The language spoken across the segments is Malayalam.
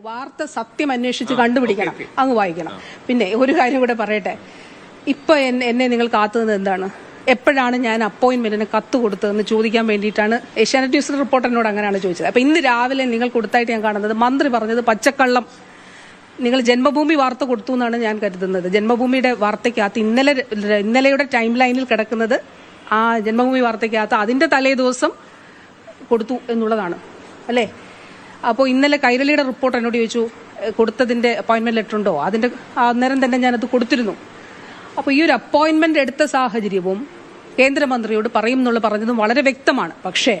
വാർത്ത സത്യം അന്വേഷിച്ച് കണ്ടുപിടിക്കണം. അങ്ങ് വായിക്കണം. പിന്നെ ഒരു കാര്യം കൂടെ പറയട്ടെ. ഇപ്പൊ എന്നെ നിങ്ങൾ കാത്തുന്നത് എന്താണ്? എപ്പോഴാണ് ഞാൻ അപ്പോയിന്റ്മെന്റിന് കത്ത് കൊടുത്തതെന്ന് ചോദിക്കാൻ വേണ്ടിയിട്ടാണ് ഏഷ്യാനെറ്റ് ന്യൂസ് റിപ്പോർട്ടറിനോട് അങ്ങനെയാണ് ചോദിച്ചത്. അപ്പൊ ഇന്ന് രാവിലെ നിങ്ങൾ കൊടുത്തായിട്ട് ഞാൻ കാണുന്നത് മന്ത്രി പറഞ്ഞത് പച്ചക്കള്ളം. നിങ്ങൾ ജന്മഭൂമി വാർത്ത കൊടുത്തു എന്നാണ് ഞാൻ കരുതുന്നത്. ജന്മഭൂമിയുടെ വാർത്തയ്ക്കകത്ത് ഇന്നലെ ഇന്നലെയുടെ ടൈം ലൈനിൽ കിടക്കുന്നത് ആ ജന്മഭൂമി വാർത്തയ്ക്കകത്ത് അതിന്റെ തലേ ദിവസം കൊടുത്തു എന്നുള്ളതാണ്. അല്ലേ? അപ്പോൾ ഇന്നലെ കൈരളിയുടെ റിപ്പോർട്ട് എന്നോട് ചോദിച്ചു കൊടുത്തതിന്റെ അപ്പോയിന്റ്മെന്റ് ലെറ്റർ ഉണ്ടോ? അതിന്റെ അന്നേരം തന്നെ ഞാനത് കൊടുത്തിരുന്നു. അപ്പോൾ ഈ ഒരു അപ്പോയിന്റ്മെന്റ് എടുത്ത സാഹചര്യവും കേന്ദ്രമന്ത്രിയോട് പറയും എന്നുള്ള പറഞ്ഞതും വളരെ വ്യക്തമാണ്. പക്ഷേ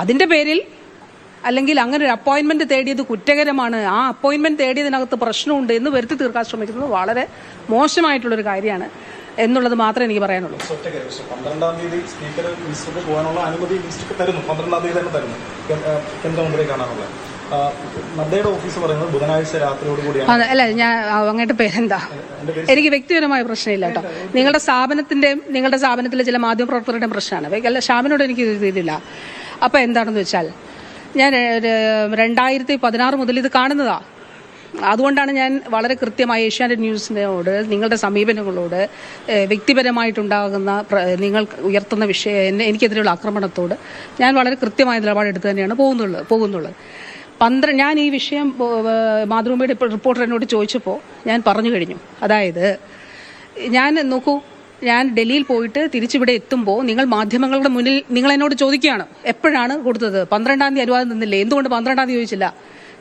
അതിന്റെ പേരിൽ അല്ലെങ്കിൽ അങ്ങനെ ഒരു അപ്പോയിന്റ്മെന്റ് തേടിയത് കുറ്റകരമാണ്. ആ അപ്പോയിന്റ്മെന്റ് തേടിയതിനകത്ത് പ്രശ്നമുണ്ട് എന്ന് വരുത്തി തീർക്കാൻ ശ്രമിക്കുന്നത് വളരെ മോശമായിട്ടുള്ളൊരു കാര്യമാണ്. എന്നുള്ളത് മാത്രമേ എനിക്ക് പറയാനുള്ളൂ. പന്ത്രണ്ടാം തീയതി സ്പീക്കർ മിനിസ്റ്റർക്ക് പോകാനുള്ള അനുമതി മിനിസ്റ്റർക്ക് തരുന്നു. പന്ത്രണ്ടാം തീയതി തന്നെ തരുന്നു. കേന്ദ്രമന്ത്രിയെ കാണാനുള്ള. ഓഫീസ് പറയുന്നത് ബുധനാഴ്ച രാത്രിയോട് കൂടിയാണ്. അല്ല ഞാൻ അങ്ങോട്ട് പേരെന്താ? എനിക്ക് വ്യക്തിപരമായ പ്രശ്നമില്ല കേട്ടോ. നിങ്ങളുടെ സ്ഥാപനത്തിന്റെയും നിങ്ങളുടെ സ്ഥാപനത്തിലെ ചില മാധ്യമപ്രവർത്തകരുടെയും പ്രശ്നമാണ്. അല്ല ഷാമിനോട് എനിക്ക് ഇത് ഇതില്ല. അപ്പൊ എന്താണെന്ന് വെച്ചാൽ ഞാൻ രണ്ടായിരത്തി പതിനാറ് മുതൽ ഇത് കാണുന്നതാ. അതുകൊണ്ടാണ് ഞാൻ വളരെ കൃത്യമായി ഏഷ്യാനെറ്റ് ന്യൂസിനോട് നിങ്ങളുടെ സമീപനങ്ങളോട് വ്യക്തിപരമായിട്ടുണ്ടാകുന്ന നിങ്ങൾ ഉയർത്തുന്ന വിഷയം എനിക്കെതിരെയുള്ള ആക്രമണത്തോട് ഞാൻ വളരെ കൃത്യമായ നിലപാടെടുത്ത് തന്നെയാണ് പോകുന്നുള്ളത് പോകുന്നുള്ളത്. പന്ത്ര ഞാൻ ഈ വിഷയം മാതൃഭൂമിയുടെ റിപ്പോർട്ടർ എന്നോട് ചോദിച്ചപ്പോൾ ഞാൻ പറഞ്ഞു കഴിഞ്ഞു. അതായത് ഞാൻ നോക്കൂ ഞാൻ ഡൽഹിയിൽ പോയിട്ട് തിരിച്ചിവിടെ എത്തുമ്പോൾ നിങ്ങൾ മാധ്യമങ്ങളുടെ മുന്നിൽ നിങ്ങൾ എന്നോട് ചോദിക്കുകയാണ് എപ്പോഴാണ് കൊടുത്തത്? പന്ത്രണ്ടാം തീയതി അനുവാദം തന്നില്ലേ? എന്തുകൊണ്ട് പന്ത്രണ്ടാം തീയതി ചോദിച്ചില്ല?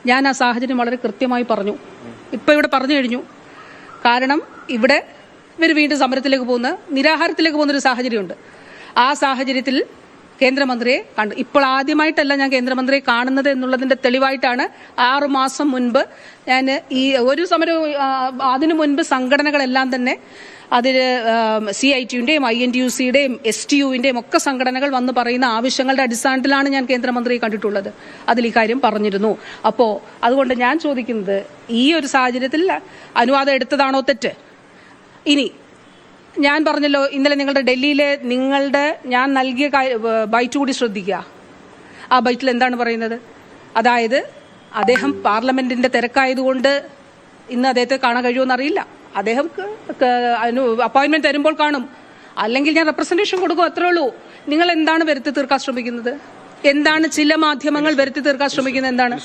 ഞാൻ ആ സാഹചര്യം വളരെ കൃത്യമായി പറഞ്ഞു. ഇപ്പോൾ ഇവിടെ പറഞ്ഞു കഴിഞ്ഞു. കാരണം ഇവിടെ ഇവർ വീണ്ടും സമരത്തിലേക്ക് പോകുന്ന നിരാഹാരത്തിലേക്ക് പോകുന്ന ഒരു സാഹചര്യമുണ്ട്. ആ സാഹചര്യത്തിൽ കേന്ദ്രമന്ത്രിയെ കണ്ടു. ഇപ്പോൾ ആദ്യമായിട്ടല്ല ഞാൻ കേന്ദ്രമന്ത്രിയെ കാണുന്നത് എന്നുള്ളതിന്റെ തെളിവായിട്ടാണ് ആറുമാസം മുൻപ് ഞാൻ ഈ ഒരു സമരവും അതിനു മുൻപ് സംഘടനകളെല്ലാം തന്നെ അതിൽ സി ഐ ടിയുടെയും ഐ എൻ ടി യു സിയുടെയും എസ് ടി യുവിന്റെയും ഒക്കെ സംഘടനകൾ വന്ന് പറയുന്ന ആവശ്യങ്ങളുടെ അടിസ്ഥാനത്തിലാണ് ഞാൻ കേന്ദ്രമന്ത്രിയെ കണ്ടിട്ടുള്ളത്. അതിൽ ഈ കാര്യം പറഞ്ഞിരുന്നു. അപ്പോൾ അതുകൊണ്ട് ഞാൻ ചോദിക്കുന്നത് ഈ ഒരു സാഹചര്യത്തിൽ അനുവാദം എടുത്തതാണോ തെറ്റ്? ഇനി ഞാൻ പറഞ്ഞല്ലോ ഇന്നലെ നിങ്ങളുടെ ഡൽഹിയിലെ നിങ്ങളുടെ ഞാൻ നൽകിയ ബൈറ്റ് കൂടി ശ്രദ്ധിക്കുക. ആ ബൈറ്റിൽ എന്താണ് പറയുന്നത്? അതായത് അദ്ദേഹം പാർലമെന്റിന്റെ തിരക്കായതുകൊണ്ട് ഇന്ന് അദ്ദേഹത്തെ കാണാൻ കഴിയുമെന്നറിയില്ല അദ്ദേഹം അപ്പോയിന്റ്മെന്റ് തരുമ്പോൾ കാണും. അല്ലെങ്കിൽ ഞാൻ റെപ്രസെന്റേഷൻ കൊടുക്കും അത്രേ ഉള്ളൂ. നിങ്ങൾ എന്താണ് വരുത്തി തീർക്കാൻ ശ്രമിക്കുന്നത്? എന്താണ് ചില മാധ്യമങ്ങൾ വരുത്തി തീർക്കാൻ ശ്രമിക്കുന്നത്? എന്താണ്?